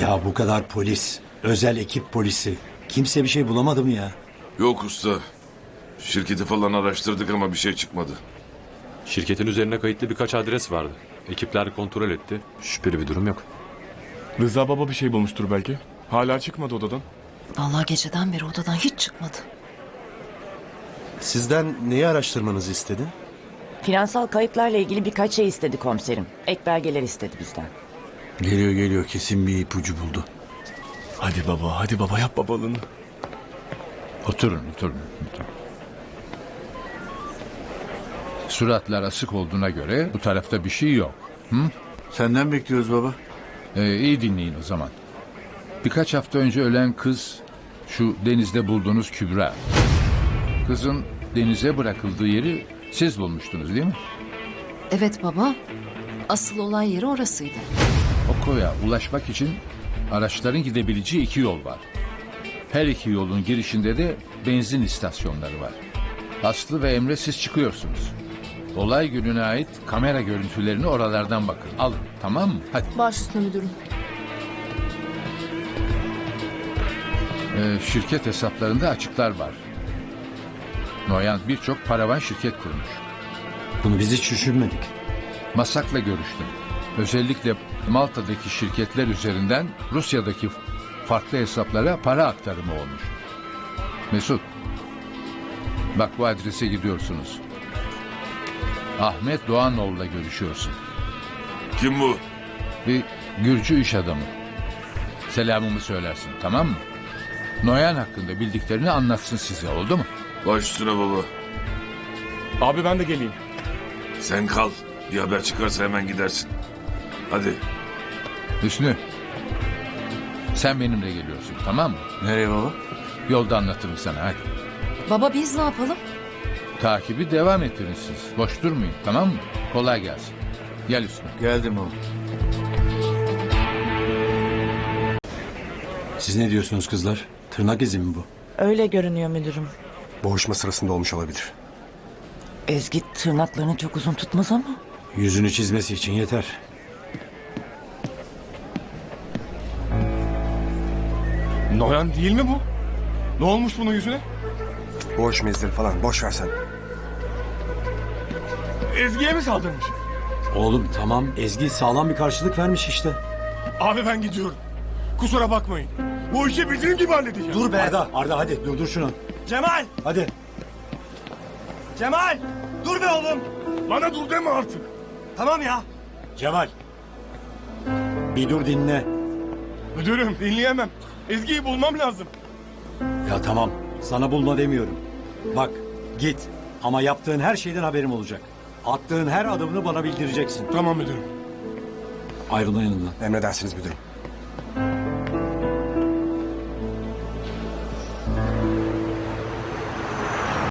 Ya bu kadar polis, özel ekip polisi. Kimse bir şey bulamadı mı ya? Yok usta. Şirketi falan araştırdık ama bir şey çıkmadı. Şirketin üzerine kayıtlı birkaç adres vardı. Ekipler kontrol etti. Şüpheli bir durum yok. Rıza baba bir şey bulmuştur belki. Hala çıkmadı odadan. Vallahi geceden beri odadan hiç çıkmadı. Sizden neyi araştırmanızı istedi? Finansal kayıplarla ilgili birkaç şey istedi komiserim. Ek belgeler istedi bizden. Geliyor geliyor kesin bir ipucu buldu. Hadi baba, hadi baba yap babalığını. Oturun, oturun. oturun. Suratlar asık olduğuna göre bu tarafta bir şey yok. Senden bekliyoruz baba. Ee, iyi dinleyin o zaman. Birkaç hafta önce ölen kız şu denizde bulduğunuz Kübra. Kızın denize bırakıldığı yeri siz bulmuştunuz değil mi? Evet baba. Asıl olay yeri orasıydı. O koya ulaşmak için araçların gidebileceği iki yol var. Her iki yolun girişinde de benzin istasyonları var. Aslı ve Emre siz çıkıyorsunuz. Olay gününe ait kamera görüntülerini oralardan bakın. Alın tamam mı? Hadi. Baş üstüne müdürüm. Ee, şirket hesaplarında açıklar var. Noyan birçok paravan şirket kurmuş. Bunu biz hiç düşünmedik. Masak'la görüştüm. Özellikle Malta'daki şirketler üzerinden Rusya'daki farklı hesaplara para aktarımı olmuş. Mesut, bak bu adrese gidiyorsunuz. Ahmet Doğanoğlu'la görüşüyorsun. Kim bu? Bir Gürcü iş adamı. Selamımı söylersin, tamam mı? Noyan hakkında bildiklerini anlatsın size, oldu mu? Baş üstüne baba. Abi ben de geleyim. Sen kal. Bir haber çıkarsa hemen gidersin. Hadi. Hüsnü, sen benimle geliyorsun, tamam mı? Nereye baba? Yolda anlatırım sana, hadi. Baba biz ne yapalım? Takibi devam ettirin siz. Boş durmayın tamam mı? Kolay gelsin. Gel üstüne. Geldim baba. Siz ne diyorsunuz kızlar? Tırnak izi mi bu? Öyle görünüyor müdürüm. Boğuşma sırasında olmuş olabilir. Ezgi tırnaklarını çok uzun tutmaz ama. Yüzünü çizmesi için yeter. Noyan değil mi bu? Ne olmuş bunun yüzüne? Boş mezdir falan boş ver sen. Ezgi'ye mi saldırmış? Oğlum tamam Ezgi sağlam bir karşılık vermiş işte. Abi ben gidiyorum. Kusura bakmayın. Bu işi bildiğim gibi halledeceğim. Dur be. Arda, Arda hadi durdur şunu. Cemal! Hadi. Cemal! Dur be oğlum! Bana dur deme artık. Tamam ya. Cemal. Bir dur dinle. Müdürüm dinleyemem. Ezgi'yi bulmam lazım. Ya tamam sana bulma demiyorum. Bak git ama yaptığın her şeyden haberim olacak. Attığın her adımını bana bildireceksin. Tamam müdürüm. Ayrılma yanımdan. Emredersiniz müdürüm.